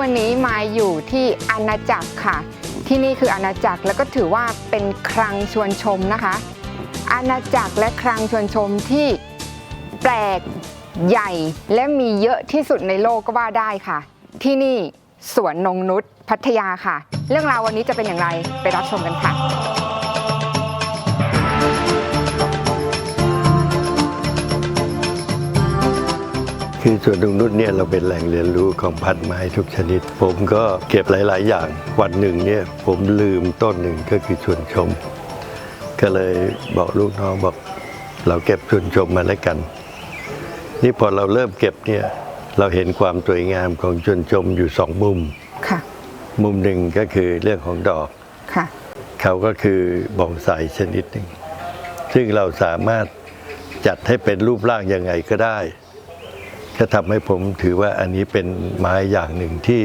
วันนี้มาอยู่ที่อาณาจักรค่ะ ที่นี่คืออาณาจักรแล้วก็ถือว่าเป็นคลังชวนชมนะคะ อาณาจักรและคลังชวนชมที่แปลกใหญ่และมีเยอะที่สุดในโลกก็ว่าได้ค่ะ ที่นี่สวนนงนุษย์พัทยาค่ะ เรื่องราววันนี้จะเป็นอย่างไรไปรับชมกันค่ะ คือสวนนงนุษย์เนี่ยเราเป็นแหล่งเรียนรู้ของพันธุ์ไม้ทุกชนิด ผมก็เก็บหลาย ๆ อย่างวันหนึ่งเนี่ยผมลืมต้นหนึ่งก็คือชวนชม ก็เลยบอกลูกน้องบอกเราเก็บชวนชมมาแล้วกัน นี่พอเราเริ่มเก็บเนี่ยเราเห็นความสวยงามของชวนชมอยู่สองมุมค่ะมุมหนึ่งก็คือเรื่องของดอกค่ะเขาก็คือบองไซชนิดหนึ่งซึ่งเราสามารถจัดให้เป็นรูปร่างยังไงก็ได้ ก็ทำให้ผมถือว่าอันนี้เป็นไม้อย่างหนึ่งที่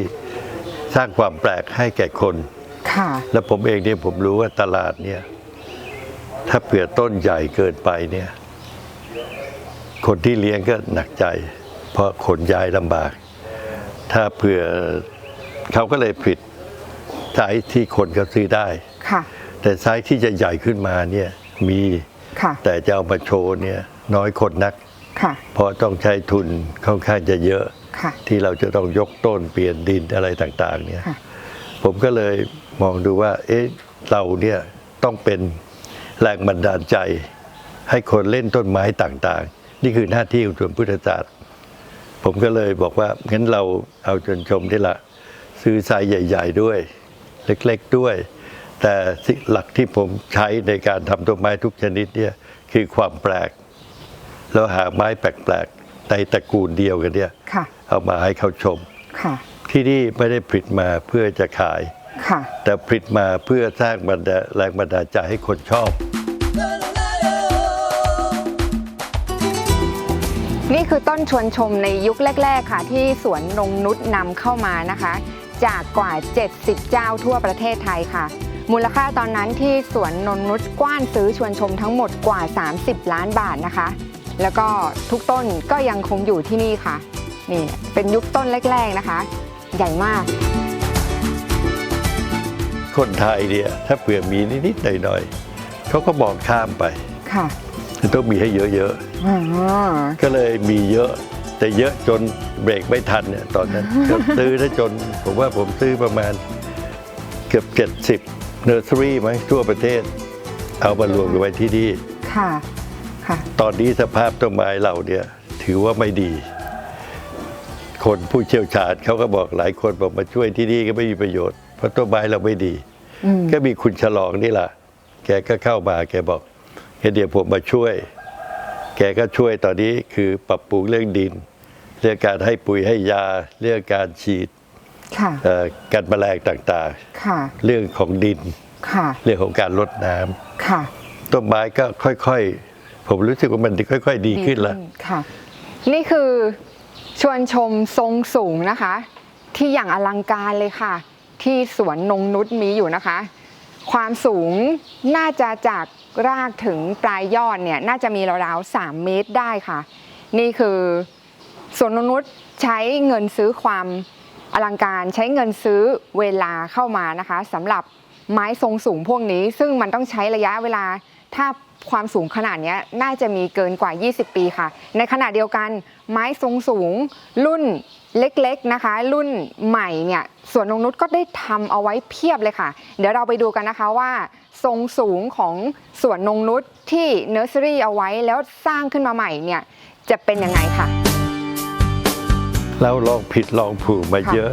สร้างความแปลกให้แก่คนค่ะ และผมเองเนี่ยผมรู้ว่าตลาดเนี่ย ถ้าเผื่อต้นใหญ่เกินไปเนี่ย คนที่เลี้ยงก็หนักใจ เพราะขนย้ายลำบาก ถ้าเผื่อเขาก็เลยผิดไซส์ที่คนเขาซื้อได้ ค่ะ แต่ไซส์ที่จะใหญ่ขึ้นมาเนี่ยมี ค่ะ แต่จะเอามาโชว์เนี่ยน้อยคนนัก ค่ะ เพราะต้องใช้ทุนค่อนข้างจะเยอะค่ะที่เราจะต้องยกต้นเปลี่ยนดินอะไรต่างๆ เนี่ยค่ะผมก็เลยมองดูว่า เอ๊ะเราเนี่ยต้องเป็นแรงบันดาลใจ ให้คนเล่นต้นไม้ต่างๆ นี่คือหน้าที่ของส่วนพุทธศาสตร์ผมก็เลยบอกว่างั้นเราเอาจนชมได้ละซื้อไซส์ใหญ่ ๆ ด้วย เล็กๆด้วย แต่สิ่งหลักที่ผมใช้ในการทำต้นไม้ทุกชนิดเนี่ยคือความแปลก แล้วหาไม้แปลกๆในตระกูลเดียวกันเนี่ยค่ะเอามาให้เขาชมค่ะที่นี่ไม่ได้ผลิตมาเพื่อจะขายค่ะแต่ผลิตมาเพื่อสร้างบันดาแรงบันดาลใจให้คนชอบ นี่คือต้นชวนชมในยุคแรก ๆ ค่ะ ที่สวนนงนุษนำเข้ามานะคะ จากกว่า 70 เจ้าทั่วประเทศไทยค่ะ มูลค่าตอนนั้นที่สวนนงนุษกว้านซื้อชวนชมทั้งหมดกว่า 30 ล้านบาทนะคะ แล้วก็ทุกต้นก็ยังคงอยู่ที่นี่ค่ะ นี่เป็นยุคต้นแรก ๆนะคะ ใหญ่มาก คนไทยเนี่ยถ้าเผื่อมีนิดๆหน่อยๆเขาก็มองข้ามไปค่ะต้องมีให้เยอะอ๋อๆก็เลยมีเยอะแต่เยอะจนเบรกไม่ทันเนี่ยตอนนั้นก็ซื้อได้จน ผมว่าผมซื้อประมาณเกือบเจ็ดสิบเนอร์สรี่มั้งทั่วประเทศ เอามารวมกันไว้ที่นี่ค่ะค่ะ ตอนนี้สภาพต้นไม้เราเนี่ยถือว่าไม่ดี คนผู้เชี่ยวชาญเขาก็บอกหลายคนบอกมาช่วยที่นี่ก็ไม่มีประโยชน์เพราะต้นไม้เราไม่ดีอืมก็มีคุณฉลองนี่แหละแกก็เข้ามาแกบอกเฮ้ยเดี๋ยวผมมาช่วย แกก็ช่วยตอนนี้คือปรับปรุงเรื่องดิน เรื่องการให้ปุ๋ยให้ยาเรื่องการฉีดค่ะเอ่อกันแมลงต่างค่ะๆเรื่องของดินค่ะเรื่องของการลดน้ำค่ะต้นไม้ก็ค่อยๆ ผมรู้สึกว่ามันค่อย ๆ ดีขึ้นแล้ว ค่ะ นี่คือชวนชมทรงสูงนะคะ ที่อย่างอลังการเลยค่ะ ที่สวนนงนุษมีอยู่นะคะ ความสูงน่าจะจากรากถึงปลายยอดเนี่ยน่าจะมีราวๆ3เมตรได้ค่ะ นี่คือสวนนงนุษใช้เงินซื้อความอลังการใช้เงินซื้อเวลาเข้ามานะคะสำหรับไม้ทรงสูงพวกนี้ ซึ่งมันต้องใช้ระยะเวลาถ้า ความสูงขนาดเนี้ยน่าจะมีเกินกว่า 20 ปีค่ะ ในขณะเดียวกันไม้ทรงสูง รุ่นเล็กๆนะคะ รุ่นใหม่เนี่ยสวนนงนุษก็ได้ทำเอาไว้เพียบเลยค่ะ เดี๋ยวเราไปดูกันนะคะว่า ทรงสูงของสวนนงนุษที่เนอร์เซอรี่เอาไว้แล้วสร้างขึ้นมาใหม่เนี่ยจะเป็นยังไงค่ะเราลองผิดลองผูกมาเยอะ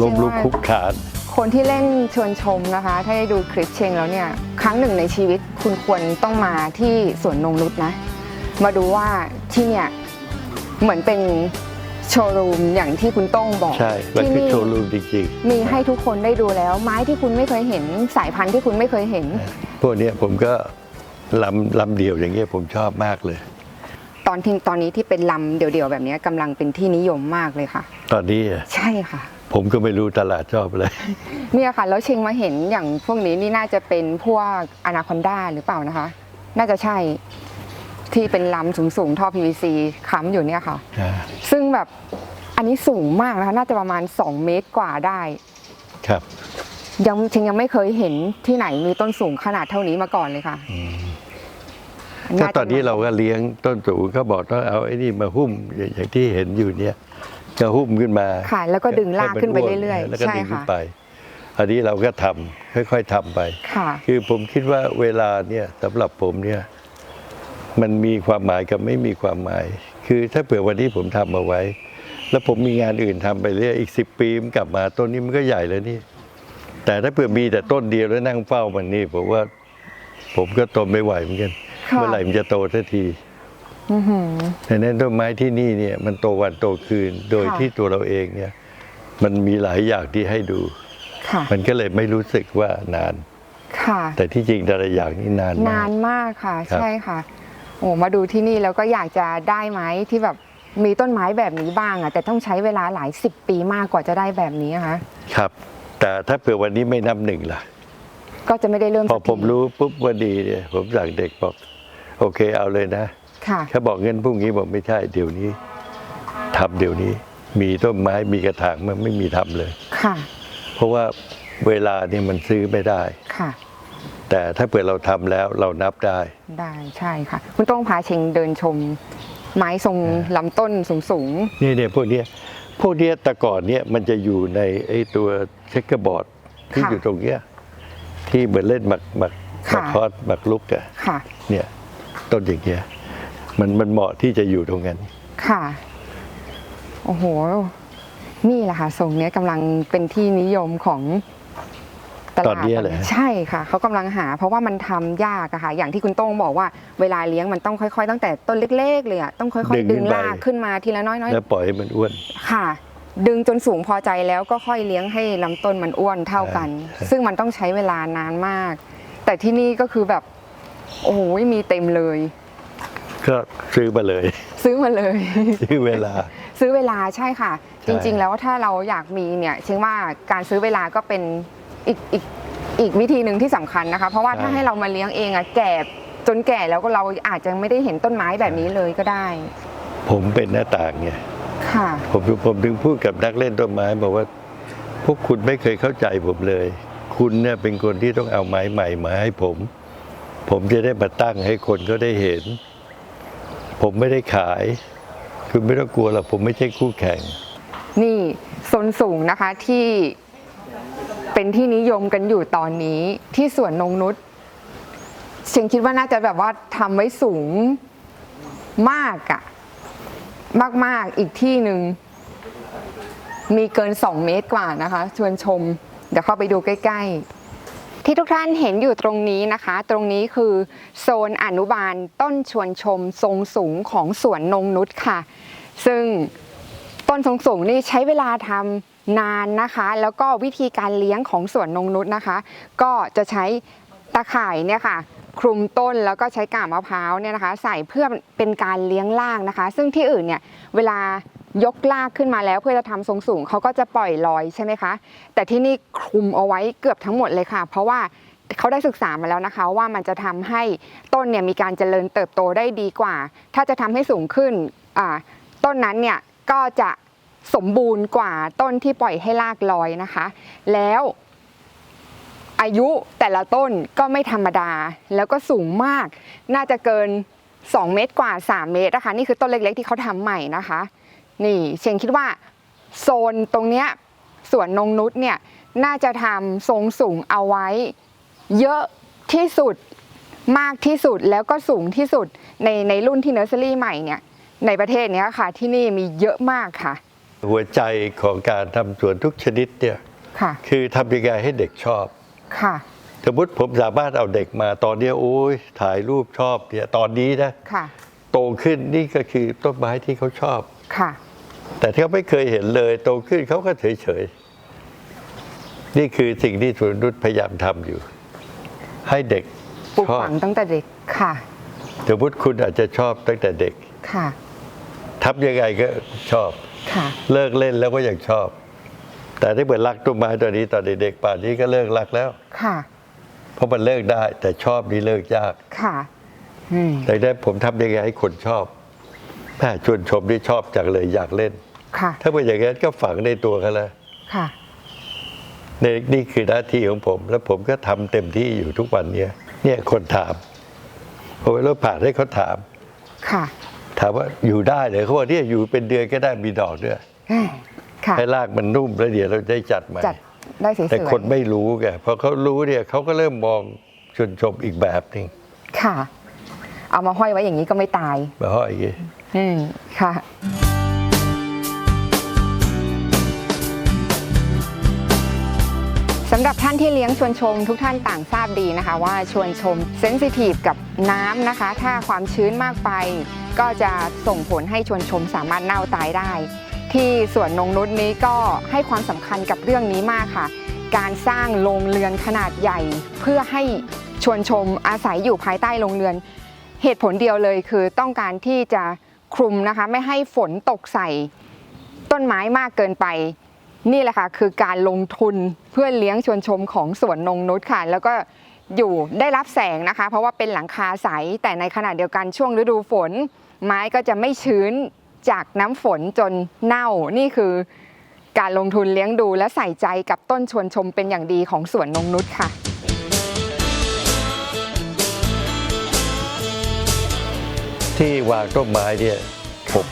ล้มลุกคลุกคลาน คนที่เล่นชวนชมนะคะ ถ้าได้ดูคลิปเชงแล้วเนี่ย ครั้งหนึ่งในชีวิตคุณควรต้องมาที่สวนนงนุษนะ มาดูว่าที่เนี่ยเหมือนเป็นโชว์รูมอย่างที่คุณโต้งบอกใช่มันที่คือนี่โชว์รูมจริงมีให้ทุกคนได้ดูแล้ว ไม้ที่คุณไม่เคยเห็น สายพันธุ์ที่คุณไม่เคยเห็นๆพวกเนี้ยผมก็ลำลำเดียวอย่างเงี้ยผมชอบมากเลย ตอนที่ตอนนี้ที่เป็นลำเดี่ยวๆแบบนี้กำลังเป็นที่นิยมมากเลยค่ะ ตอนนี้อะใช่ค่ะ ผมก็ไม่รู้ตลาดชอบอะไรเนี่ยค่ะ แล้วเชงมาเห็นอย่างพวกนี้นี่น่าจะเป็นพวกอนาคอนดาหรือเปล่านะคะ น่าจะใช่ที่เป็นลำสูงๆท่อ PVC ค้ำอยู่เนี่ยค่ะ ซึ่งแบบอันนี้สูงมากนะคะ น่าจะประมาณ 2 เมตรกว่าได้ ครับ ยังชิงยังไม่เคยเห็นที่ไหนมีต้นสูงขนาดเท่านี้มาก่อนเลยค่ะถ้าตอนนี้เราก็เลี้ยงต้นสูงก็บอกต้องเอาไอ้นี่มาหุ้มอย่างที่เห็นอยู่เนี่ย ก็หุ้มขึ้นมาค่ะ แล้วก็ดึงลากขึ้นไปเรื่อยแล้วๆก็ใช่ดึงขึ้ค่ะนไป อันนี้เราก็ทำค่อย ๆทำไปค่ะคือผมคิดว่าเวลาเนี่ยสำหรับผมเนี่ยมันมีความหมายกับไม่มีความหมาย คือถ้าเผื่อวันนี้ผมทำเอาไว้ แล้วผมมีงานอื่นทำไปเรื่อยอีกสิบปีมันกลับมาต้นนี้มันก็ใหญ่แล้วนี่ แต่ถ้าเผื่อมีแต่ต้นเดียวแล้วนั่งเฝ้ามันนี่ผมว่า ผมก็ทนไม่ไหวเหมือนกันค่ะเมื่อไหร่มันจะโตสักทีอื้อหือ ดังนั้นต้นไม้ที่นี่เนี่ยมันโตวันโตคืนโดยค่ะที่ตัวเราเองเนี่ย มันมีหลายอย่างที่ให้ดูค่ะมันก็เลยไม่รู้สึกว่านานค่ะ แต่ที่จริงแต่ละอย่างนี่นานมานากนมากค่ะครับใช่ค่ะโอ้มาดูที่นี่แล้วก็อยากจะได้ไหมที่แบบมีต้นไม้แบบนี้บ้างอะแต่ต้องใช้เวลาหลายสิบปีมากกว่าจะได้แบบนี้นะคะครับ แต่ถ้าเผื่อวันนี้ไม่นับหนึ่งล่ะ ก็จะไม่ได้เริ่มพอสักทีผมรู้ปุ๊บว่าดีเนี่ยผมสั่งเด็กบอก โอเคเอาเลยนะ ค่ะ เขาบอกเงินพรุ่งนี้บอกไม่ใช่เดี๋ยวนี้ทำเดี๋ยวนี้ มีต้นไม้มีกระถางมันไม่มีทำเลย ค่ะ เพราะว่าเวลาเนี่ยมันซื้อไม่ได้ ค่ะ แต่ถ้าเผื่อเราทำแล้วเรานับได้ ได้ใช่ค่ะ คุณต้องพาเชงเดินชม ไม้ทรงลำต้นสูงนี่เนี่ยพวกเนี้ยพวกเนี้ยแต่ก่อนเนี่ยมันจะอยู่ในไอ้ตัวเช็คเกอร์บอร์ดที่ค่ะอยู่ตรงเนี้ยที่เหมือนเล่นหมักหมักหมักค่ะคอสหมักลุกอะๆค่ะ เนี่ยต้นอย่างเงี้ย มันมันเหมาะที่จะอยู่ตรงนั้นค่ะ โอ้โห นี่แหละค่ะทรงเนี้ยกำลังเป็นที่นิยมของตตอลานดเนี้ยเหรอใช่ค่ะ เขากำลังหา เพราะว่ามันทำยากอะค่ะ อย่างที่คุณโต้งบอกว่าเวลาเลี้ยงมันต้องค่อยๆ ตั้งแต่ต้นเล็กๆเลยอะต้องค่อยๆ ดึงลากขึ้นมาทีละน้อยแล้วปล่อยให้มันอ้วน ๆ ค่ะ ดึงจนสูงพอใจแล้วก็ค่อยเลี้ยงให้ลำต้นมันอ้วนเท่ากัน ใช่ ซึ่งมันต้องใช้เวลานานมาก แต่ที่นี่ก็คือแบบ โอ้โหมีเต็มเลย ก็ซื้อมาเลย ซื้อมาเลย ซื้อเวลา ซื้อเวลาใช่ค่ะใช่จริง ๆ แล้วถ้าเราอยากมีเนี่ยเชื่อว่าการซื้อเวลาก็เป็นอีกอีกอีกวิธีหนึ่งที่สำคัญนะคะ เพราะว่าถ้าให้เรามาเลี้ยงเองอะแก่จนแก่แล้วก็เราอาจจะไม่ได้เห็นต้นไม้แบบนี้เลยก็ได้ ผมเป็นหน้าต่างไงค่ะผมผมถึงพูดกับนักเล่นต้นไม้บอกว่า พวกคุณไม่เคยเข้าใจผมเลย คุณเนี่ยเป็นคนที่ต้องเอาไม้ใหม่มาให้ผม ผมจะได้มาตั้งให้คนเขาได้เห็น ผมไม่ได้ขายคุณไม่ต้องกลัวหรอกผมไม่ใช่คู่แข่ง นี่โซนสูงนะคะที่เป็นที่นิยมกันอยู่ตอนนี้ที่สวนนงนุชเชียงคิดว่าน่าจะแบบว่าทำไว้สูงมากอะมาก ๆ อีกที่หนึ่งมีเกิน 2 เมตรกว่านะคะ ชวนชม เดี๋ยวเข้าไปดูใกล้ ๆ ที่ทุกท่านเห็นอยู่ตรงนี้นะคะ ตรงนี้คือโซนอนุบาลต้นชวนชมทรงสูงของสวนนงนุชค่ะ ซึ่งต้นสูงสูงนี่ใช้เวลาทำนานนะคะ แล้วก็วิธีการเลี้ยงของสวนนงนุษนะคะ ก็จะใช้ตะข่ายเนี่ยค่ะคลุมต้นแล้วก็ใช้กาบมะพร้าวเนี่ยนะคะ ใส่เพื่อเป็นการเลี้ยงรากนะคะ ซึ่งที่อื่นเนี่ยเวลา ยกรากขึ้นมาแล้วเพื่อจะทำทรงสูงเขาก็จะปล่อยลอยใช่ไหมคะ แต่ที่นี่คลุมเอาไว้เกือบทั้งหมดเลยค่ะ เพราะว่าเขาได้ศึกษามาแล้วนะคะ ว่ามันจะทำให้ต้นเนี่ยมีการเจริญเติบโตได้ดีกว่า ถ้าจะทำให้สูงขึ้นต้นนั้นเนี่ยก็จะสมบูรณ์กว่าต้นที่ปล่อยให้รากลอยนะคะ แล้วอายุแต่ละต้นก็ไม่ธรรมดาแล้วก็สูงมาก น่าจะเกิน 2 เมตรกว่า 3 เมตรนะคะ นี่คือต้นเล็กๆที่เขาทำใหม่นะคะ นี่เชียงคิดว่าโซนตรงเนี้ยสวนนงนุษเนี่ยน่าจะทำทรงสูงเอาไว้ เยอะที่สุดมากที่สุดแล้วก็สูงที่สุดในในรุ่นที่เนอร์เซอรี่ใหม่เนี่ยในประเทศเนี้ยค่ะที่นี่มีเยอะมากค่ะ หัวใจของการทำสวนทุกชนิดเนี่ยค่ะ คือทำยังไงให้เด็กชอบค่ะสมมติผมสามารถเอาเด็กมาตอนเนี้ยโอ้ยถ่ายรูปชอบเนี่ยตอนนี้นะค่ะ โตขึ้นนี่ก็คือต้นไม้ที่เขาชอบค่ะ แต่ที่เขาไม่เคยเห็นเลยโตขึ้นเขาก็เฉยเฉยๆ นี่คือสิ่งที่สวนนุชพยายามทำอยู่ ให้เด็กปลูกชอบฝังตั้งแต่เด็กค่ะสมมติคุณอาจจะชอบตั้งแต่เด็กค่ะทำยังไงก็ชอบ ค่ะ เลิกเล่นแล้วก็ยังชอบ แต่ถ้าเกิดรักต้นไม้ตัวนี้ตอนเด็กๆป่านนี้ก็เลิกรักแล้ว ค่ะ เพราะมันเลิกได้ แต่ชอบนี่เลิกยากค่ะอืมแต่ได้ผมทำยังไงให้คนชอบ แม่ชวนชมที่ชอบจังเลยอยากเล่น ค่ะ ถ้าเป็นอย่างนั้นก็ฝังในตัวเขาแล้วค่ะ นี่นี่คือหน้าที่ของผม แล้วผมก็ทำเต็มที่อยู่ทุกวันเนี้ยเนี่ยคนถามผมไปรถผ่านให้เขาถาม ค่ะ ถามว่าอยู่ได้เลยเขาบอกเนี่ยอยู่เป็นเดือนก็ได้มีดอกด้วยค่ะให้รากมันนุ่มแล้วเดี๋ยวเราได้จัดใหม่จัดได้สวยๆแต่คนไม่รู้ไงพอเขารู้เนี่ยเขาก็เริ่มมองชวนชมอีกแบบหนึ่งค่ะ เอามาห้อยไว้อย่างนี้ก็ไม่ตายมาห้อยอย่างงี้ อืมค่ะสำหรับท่านที่เลี้ยงชวนชมทุกท่านต่างทราบดีนะคะ ว่าชวนชมเซนซิทีฟกับน้ำนะคะ ถ้าความชื้นมากไป ก็จะส่งผลให้ชวนชมสามารถเน่าตายได้ ที่สวนนงนุษนี้ก็ให้ความสำคัญกับเรื่องนี้มากค่ะ การสร้างโรงเรือนขนาดใหญ่ เพื่อให้ชวนชมอาศัยอยู่ภายใต้โรงเรือน เหตุผลเดียวเลยคือต้องการที่จะ คลุมนะคะ ไม่ให้ฝนตกใส่ต้นไม้มากเกินไป นี่แหละค่ะ คือการลงทุนเพื่อเลี้ยงชวนชมของสวนนงนุชค่ะ แล้วก็อยู่ได้รับแสงนะคะ เพราะว่าเป็นหลังคาใส แต่ในขณะเดียวกันช่วงฤดูฝน ไม้ก็จะไม่ชื้นจากน้ำฝนจนเน่านี่คือการลงทุนเลี้ยงดูและใส่ใจกับต้นชวนชมเป็นอย่างดีของสวนนงนุชค่ะ ที่วางต้นไม้เนี่ยผม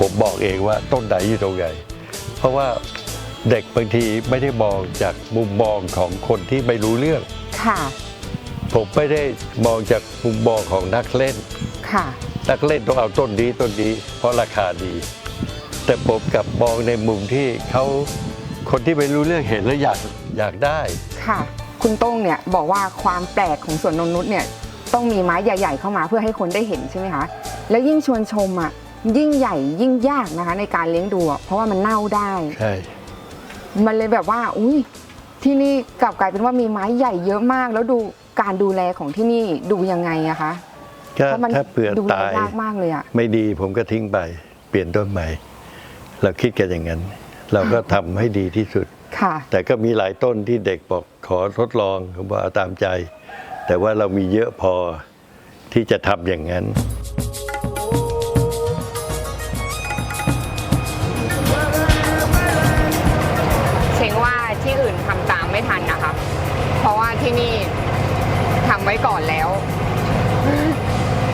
ผมบอกเองว่าต้นไหนอยู่ตรงไหนเพราะว่าเด็กบางทีไม่ได้มองจากมุมมองของคนที่ไม่รู้เรื่อง ค่ะ ผมไม่ได้มองจากมุมมองของนักเล่น ค่ะ นักเล่นต้องเอาต้นนี้ต้นนี้ เพราะราคาดี แต่ผมกลับมองในมุมที่เขาคนที่ไม่รู้เรื่องเห็นแล้วอยากอยากได้ ค่ะ คุณโต้งเนี่ยบอกว่าความแปลกของสวนนงนุษเนี่ยต้องมีไม้ใหญ่ ๆ เข้ามาเพื่อให้คนได้เห็นใช่ไหมคะ แล้วยิ่งชวนชมอะยิ่งใหญ่ยิ่งยากนะคะ ในการเลี้ยงดูอะเพราะว่ามันเน่าได้ ใช่ มันเลยแบบว่า อุ้ยที่นี่กลับกลายเป็นว่ามีไม้ใหญ่เยอะมาก แล้วดูการดูแลของที่นี่ดูยังไงอะคะ ก็เพราะมันถ้าเปลือกดูแลตายยากมากเลยอะ ไม่ดีผมก็ทิ้งไป เปลี่ยนต้นใหม่ เราคิดกันอย่างนั้น เราก็ทำให้ดีที่สุด ค่ะ แต่ก็มีหลายต้นที่เด็กบอกขอทดลองผมว่าเอาตามใจ แต่ว่าเรามีเยอะพอที่จะทำอย่างนั้น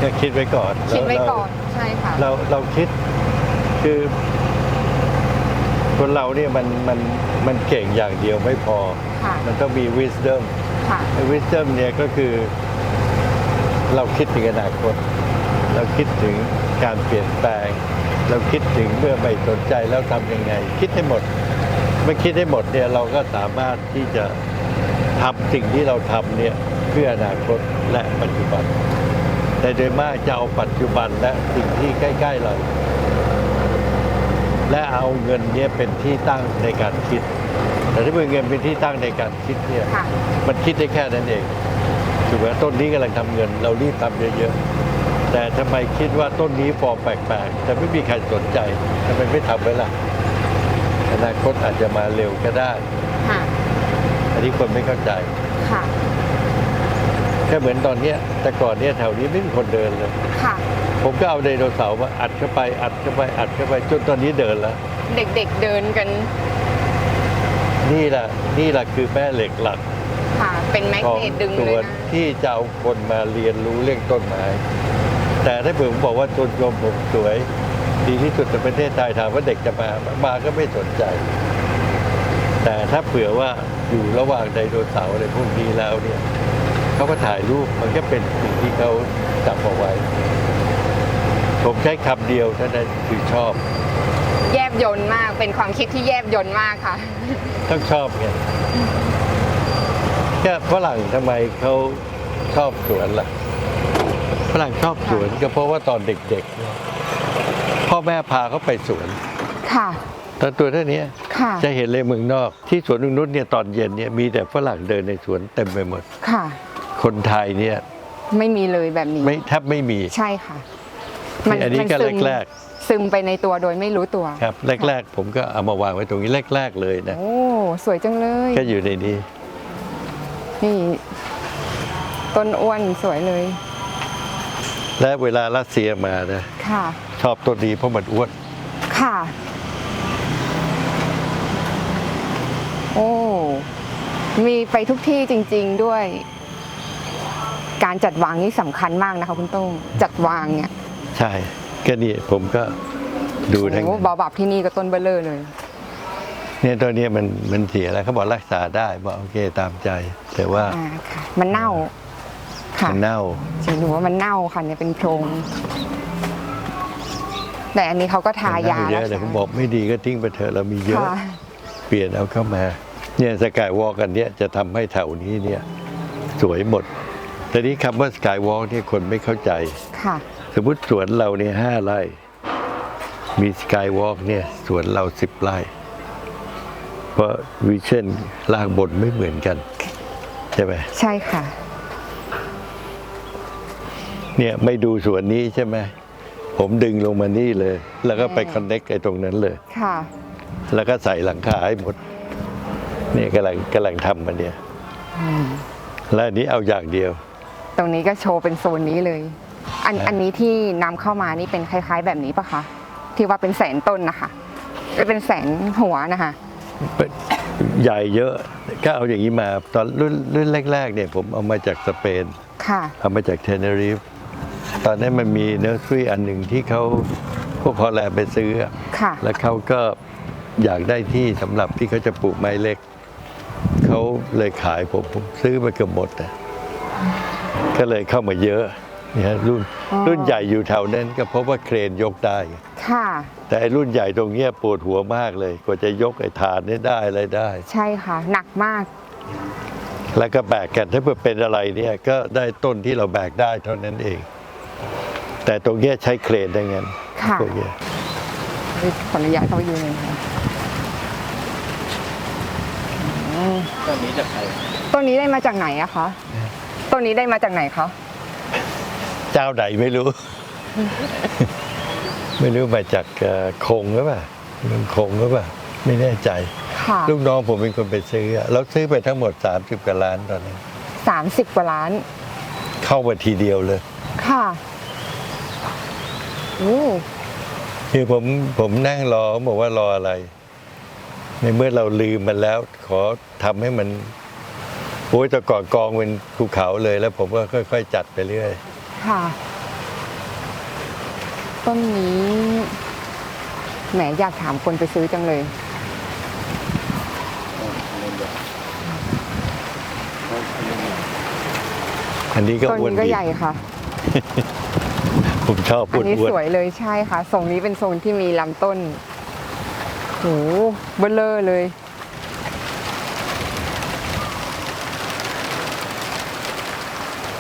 ก็คิดไว้ก่อนคิดไว้เราก่อนใช่ค่ะเราเราคิดคือคนเราเนี่ยมันมันมันเก่งอย่างเดียวไม่พอค่ะมันต้องมี wisdom ค่ะ wisdom เนี่ยก็คือ เราคิดถึงอนาคต เราคิดถึงการเปลี่ยนแปลง เราคิดถึงเมื่อไม่สนใจแล้วทำยังไง คิดให้หมดเมื่อคิดให้หมดเนี่ยเราก็สามารถที่จะทำสิ่งที่เราทำเนี่ยเพื่ออนาคตและปัจจุบัน แต่โดยมากจะเอาปัจจุบันและสิ่งที่ใกล้ ๆ เรา และเอาเงินเนี่ยเป็นที่ตั้งในการคิด แต่ถ้าเมื่อเงินเป็นที่ตั้งในการคิดเนี่ยค่ะมันคิดได้แค่นั้นเองถูกไหมต้นนี้กำลังทำเงิน เรารีบทำเยอะๆแต่ทำไมคิดว่าต้นนี้ฟอร์มแปลกๆแต่ไม่มีใครสนใจทำไมไม่ทำไว้ล่ะอนาคตอาจจะมาเร็วก็ได้ค่ะอันนี้คนไม่เข้าใจค่ะ แค่เหมือนตอนเนี้ยแต่ก่อนเนี้ยแถวนี้ไม่มีคนเดินเลย ค่ะ ผมก็เอาไดโนเสาร์มาอัดเข้าไปอัดเข้าไปอัดเข้าไปจนตอนนี้เดินแล้ว เด็กๆเดินกัน นี่แหละนี่แหละคือแม่เหล็กหลักค่ะ เป็นแมกของเนตดึงสเลวยนนะที่จะเอาคนมาเรียนรู้เรื่องต้นไม้ แต่ถ้าผมบอกว่าต้นยมผมสวย ดีที่สุดในประเทศไทยถามว่าเด็กจะมามาก็ไม่สนใจ แต่ถ้าเผื่อว่าอยู่ระหว่างไดโนเสาร์อะไรพวกนี้แล้วเนี่ย เขาก็ถ่ายรูปมันก็เป็นสิ่งที่เขาจับเอาไว้ ผมใช้คำเดียวเท่านั้นคือชอบ แยบยนต์มากเป็นความคิดที่แยบยนต์มากค่ะ ต้องชอบไงแค่ฝรั่งทำไมเขาชอบสวนล่ะฝรั่งชอบสวนก็เพราะว่าตอนเด็กๆเนี่ยพ่อแม่พาเขาไปสวน ค่ะ ตอนตัวเท่านี้ค่ะ จะเห็นเลยเมืองนอก ที่สวนนุ่นเนี่ยตอนเย็นเนี่ยมีแต่ฝรั่งเดินในสวนเต็มไปหมด ค่ะ คนไทยเนี่ยไม่มีเลยแบบนี้ไม่แทบไม่มีใช่ค่ะ มันอันนี้ก็แรกแรกซึมไปในตัวโดยไม่รู้ตัวครับ แรกแรกผมก็เอามาวางไว้ตรงนี้แรกแรกเลยนะโอ้สวยจังเลยก็อยู่ในนี้นี่ต้นอ้วนสวยเลย และเวลารัสเซียมานะค่ะ ชอบต้นนี้เพราะมันอ้วนค่ะ โอ้มีไปทุกที่จริง ๆด้วย การจัดวางนี่สำคัญมากนะคะคุณโต้งจัดวางเนี่ย ใช่ก็นี่ผมก็ดูทั้งโอ้บาบับที่นี่ก็ต้นเบลเลอร์เลย เนี่ยตัวเนี้ยมันมันเสียแล้วเขาบอกรักษาได้บอกโอเคตามใจ แต่ว่าอ่าค่ะมันเน่าค่ะมันเน่าจริงหนูว่ามันเน่าค่ะเนี่ยเป็นโพรงแต่อันนี้เขาก็ทายาเยแล้วอะแต่ผมบอกไม่ดีก็ทิ้งไปเถอะเรามีเยอะค่ะเปลี่ยนเอาเข้ามา เนี่ยสกายวอล์กกันเนี้ยจะทำให้แถวนี้เนี่ย สวยหมด แต่นี้คำว่าสกายวอล์กเนี่ยคนไม่เข้าใจ ค่ะ สมมติสวนเราเนี่ยห้าไร่ มีสกายวอล์กเนี่ยสวนเราสิบไร่ เพราะวิชั่นล่างบนไม่เหมือนกัน ใช่ไหมใช่ค่ะ เนี่ยไม่ดูสวนนี้ใช่ไหม ผมดึงลงมานี่เลย แล้วก็ไปคอนเน็กไอ้ตรงนั้นเลย ค่ะ แล้วก็ใส่หลังคาให้หมด เนี่ยกำลังกำลังทำมันเนี่ย และอันนี้เอาอย่างเดียว ตรงนี้ก็โชว์เป็นโซนนี้เลย อันครับอันนี้ที่นำเข้ามานี่เป็นคล้ายๆแบบนี้ปะคะที่ว่าเป็นแสนต้นนะคะเอ้ยเป็นแสนหัวนะคะเป็นใหญ่เยอะก็เอาอย่างนี้มาตอนรุ่นรุ่นแรกๆเนี่ยผมเอามาจากสเปนค่ะเอามาจากเทเนริฟตอนนั้นมันมีเนอร์สรี่อันหนึ่งที่เขาพวกฮอลแลนด์ไปซื้ออะค่ะแล้วเขาก็อยากได้ที่สำหรับที่เขาจะปลูกไม้เล็ก เขาเลยขายผมผมซื้อมาเกือบหมดนะ ก็เลยเข้ามาเยอะเนี่ยฮะรุ่นอ๋อรุ่นใหญ่อยู่แถวนั้นก็เพราะว่าเครนยกได้ ค่ะ แต่ไอ้รุ่นใหญ่ตรงเนี้ยปวดหัวมากเลย กว่าจะยกไอ้ฐานนี้ได้อะไรได้ ใช่ค่ะ หนักมาก แล้วก็แบกกันถ้าเผื่อเป็นอะไรเนี่ยก็ได้ต้นที่เราแบกได้เท่านั้นเอง แต่ตรงเนี้ยใช้เครนได้งั้นค่ะ พวกเนี้ยขออนุญาตเข้าไปดูหน่อยค่ะต้นนี้จะใครต้นนี้ได้มาจากไหนอะคะ ต้นนี้ได้มาจากไหนคะเจ้าไหนไม่รู้ ไม่รู้มาจากเอ่อคงหรือเปล่าเมืองคงหรือเปล่าไม่แน่ใจ ค่ะลูกน้องผมเป็นคนไปซื้ออะเราซื้อไปทั้งหมด 30กว่าล้านตอนนั้น สามสิบกว่าล้าน เข้ามาทีเดียวเลย ค่ะโอ้คือผมผมนั่งรอเขาบอกว่ารออะไร ในเมื่อเราลืมมันแล้ว ขอทำให้มัน โอ้ยแต่ก่อนกองเป็นภูเขาเลยแล้วผมก็ค่อย ๆ จัดไปเรื่อย ค่ะ ต้นนี้แหมอยากถามคนไปซื้อจังเลย อันนี้ก็ต้นอ้วนนี้ก็ดีใหญ่ค่ะ ผมชอบอัอ้นนี้วนสวยเลยใช่ค่ะทรงนี้เป็นทรงที่มีลำต้นโหเบลเลอร์เลย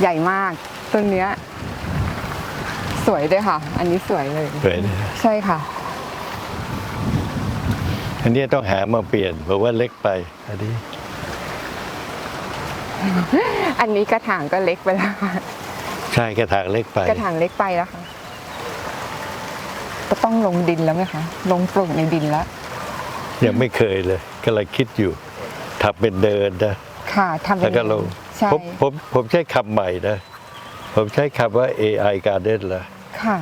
ใหญ่มากต้นเนี้ย สวยด้วยค่ะ อันนี้สวยเลยๆสวยนะใช่ค่ะ อันนี้ต้องหามาเปลี่ยนเพราะว่าเล็กไป อันนี้อันนี้กระถางก็เล็กไปแล้วค่ะใช่กระถางเล็กไปกระถางเล็กไปแล้วค่ะก็ต้องลงดินแล้วไหมคะลงปลูกในดินแล้วยังไม่เคยเลยก็เลยคิดอยู่ทำเป็นเดินนะค่ะทำเป็แล้วนก็ลง ใช่ ผมผมผมใช้คำใหม่นะ ผมใช้คำว่า AI Garden ละค่ะ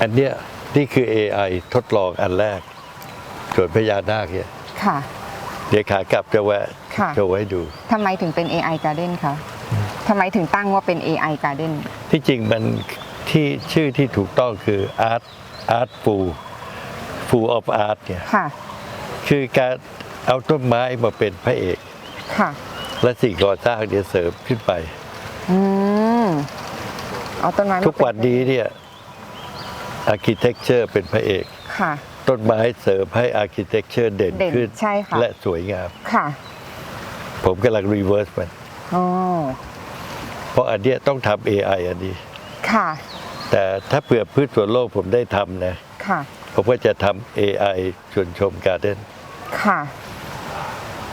อันเนี้ยนี่คือ AI ทดลองอันแรกส่วนพญานาคเนี่ยค่ะ เดี๋ยวขากลับจะแวะค่ะโชว์ให้ดู ทำไมถึงเป็น AI Garden คะทำไมถึงตั้งว่าเป็น AI Garden ที่จริงมันที่ชื่อที่ถูกต้องคือ Art Art Full Full of Art เนี่ยค่ะ คือการเอาต้นไม้มาเป็นพระเอก ค่ะ และสิ่งก่อสร้างเนี่ยเสริมขึ้นไป อืมเอาต้นไม้มาทุกวันนี้เนี่ย architecture เป็นพระเอก ค่ะ ต้นไม้เสริมให้ architecture เด่นเด่นขึ้น ใช่ค่ะ และสวยงาม ค่ะผมกำลัง reverse มัน อ๋อเพราะอันเนี้ยต้องทำ AI อันนี้ ค่ะ แต่ถ้าเผื่อพืชสวนโลกผมได้ทำนะ ค่ะ ผมก็จะทำ AI ชวนชมการ์เด้นค่ะ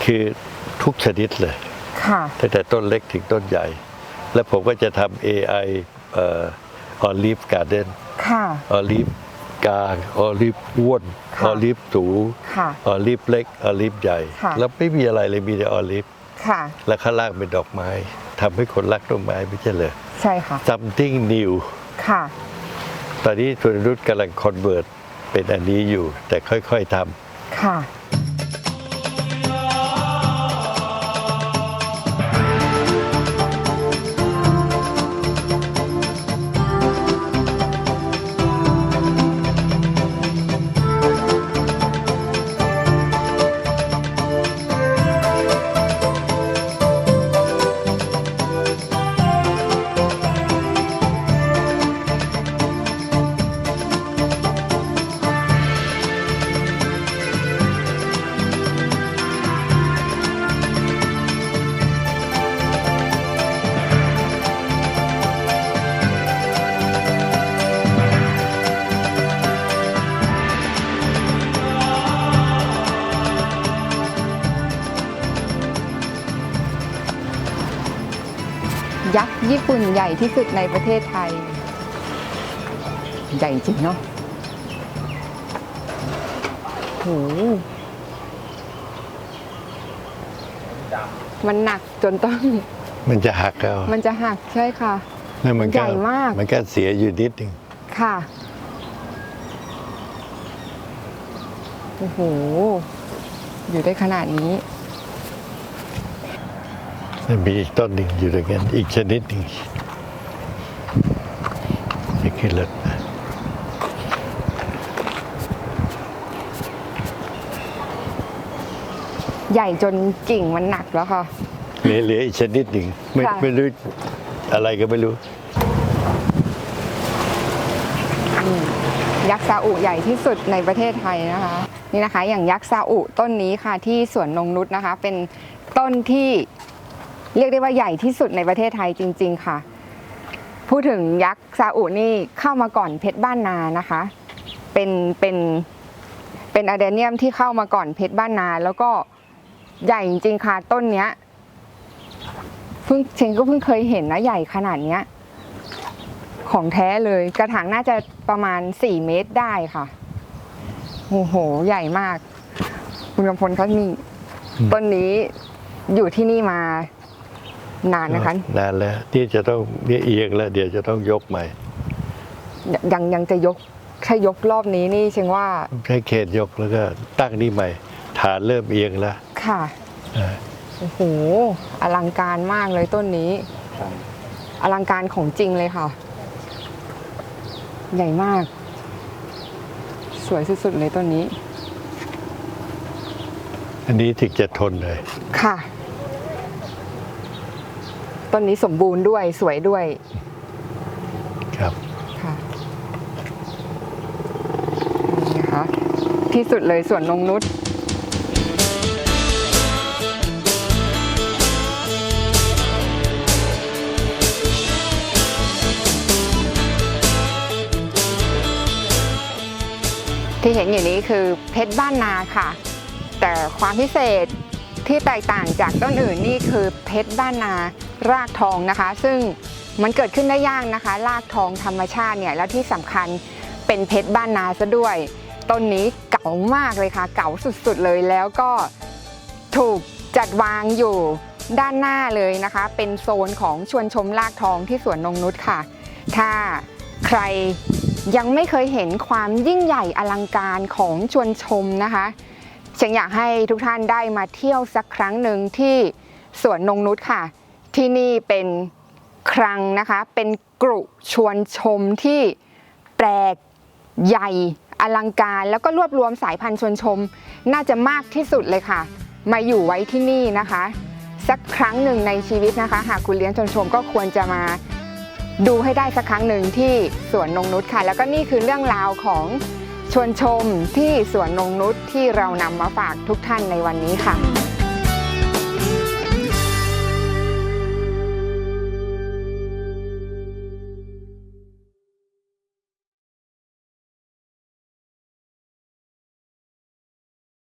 คือทุกชนิดเลย ค่ะ ตั้งแต่ต้นเล็กถึงต้นใหญ่ และผมก็จะทำ AI เอ่อ olive garden ค่ะ olive กลาง olive อ้วนค่ะ olive สูงค่ะ olive เล็ก olive ใหญ่ ค่ะ แล้วไม่มีอะไรเลยมีแต่ olive ค่ะ แล้วข้างล่างเป็นดอกไม้ทำให้คนรักต้นไม้ไม่ใช่เลย ใช่ค่ะ something new ค่ะ ตอนนี้ทุนรุตกำลัง convert เป็นอันนี้อยู่ แต่ค่อยๆทำ ค่ะ ญี่ปุ่นใหญ่ที่สุดในประเทศไทย ใหญ่จริงเนาะโหมันหนักจนต้อง มันจะหักเอามันจะหักใช่ค่ะแล้วมันก็ใหญ่มาก มันก็เสียอยู่นิดหนึ่งค่ะ โอ้โห อยู่ได้ขนาดนี้แล้ว มีอีกต้นหนึ่งอยู่ด้วยกันอีกชนิดหนึ่งนี่คือเลิศนะใหญ่จนกิ่งมันหนักแล้วค่ะ เหลือเหลืออีกชนิดหนึ่งไม่ค่ะ ไม่รู้อะไรก็ไม่รู้ ยักษ์ซาอุใหญ่ที่สุดในประเทศไทยนะคะ นี่นะคะ อย่างยักษ์ซาอุต้นนี้ค่ะที่สวนนงนุษนะคะ เป็นต้นที่ เรียกได้ว่าใหญ่ที่สุดในประเทศไทยจริง ๆ ค่ะ พูดถึงยักษ์ซาอุนี่เข้ามาก่อนเพชรบ้านนานะคะ เป็นเป็นเป็นอะเดเนียมที่เข้ามาก่อนเพชรบ้านนา แล้วก็ใหญ่จริงๆค่ะต้นเนี้ยเพิ่งเชงก็เพิ่งเคยเห็นนะใหญ่ขนาดเนี้ยของแท้เลยกระถางน่าจะประมาณ 4 เมตรได้ค่ะโอ้โห ใหญ่มาก คุณกำพลเขานี่ต้นนี้อยู่ที่นี่มา นานนะคะ นานแล้วที่จะต้องเนี่ยเอียงแล้วเดี๋ยวจะต้องยกใหม่ ยังยังจะยกแค่ยกรอบนี้นี่เชงว่าใช้เขตยกแล้วก็ตั้งนี่ใหม่ ฐานเริ่มเอียงแล้ว ค่ะอ่าโอ้โหอลังการมากเลยต้นนี้ อลังการของจริงเลยค่ะ ใหญ่มาก สวยสุดๆเลยต้นนี้ อันนี้ถึงจะทนเลย ค่ะ ต้นนี้สมบูรณ์ด้วยสวยด้วยครับค่ะนี่นะคะที่สุดเลยส่วนนงนุษที่เห็นอยู่นี้คือเพชรบ้านนาค่ะ แต่ความพิเศษที่แตกต่างจากต้นอื่นนี่คือเพชรบ้านนา รากทองนะคะ ซึ่งมันเกิดขึ้นได้ยากนะคะ รากทองธรรมชาติเนี่ยแล้วที่สำคัญเป็นเพชรบ้านนาซะด้วย ต้นนี้เก่ามากเลยค่ะ เก่าสุดๆเลยแล้วก็ถูกจัดวางอยู่ด้านหน้าเลยนะคะ เป็นโซนของชวนชมรากทองที่สวนนงนุชค่ะ ถ้าใครยังไม่เคยเห็นความยิ่งใหญ่อลังการของชวนชมนะคะฉันอยากให้ทุกท่านได้มาเที่ยวสักครั้งหนึ่งที่สวนนงนุชค่ะ ที่นี่เป็นครังนะคะ เป็นกรุชวนชมที่แปลกใหญ่อลังการ แล้วก็รวบรวมสายพันธุ์ชวนชม น่าจะมากที่สุดเลยค่ะ มาอยู่ไว้ที่นี่นะคะ สักครั้งหนึ่งในชีวิตนะคะ หากคุณเลี้ยงชวนชมก็ควรจะมาดูให้ได้สักครั้งหนึ่งที่สวนนงนุชค่ะ แล้วก็นี่คือเรื่องราวของชวนชมที่สวนนงนุชที่เรานำมาฝากทุกท่านในวันนี้ค่ะ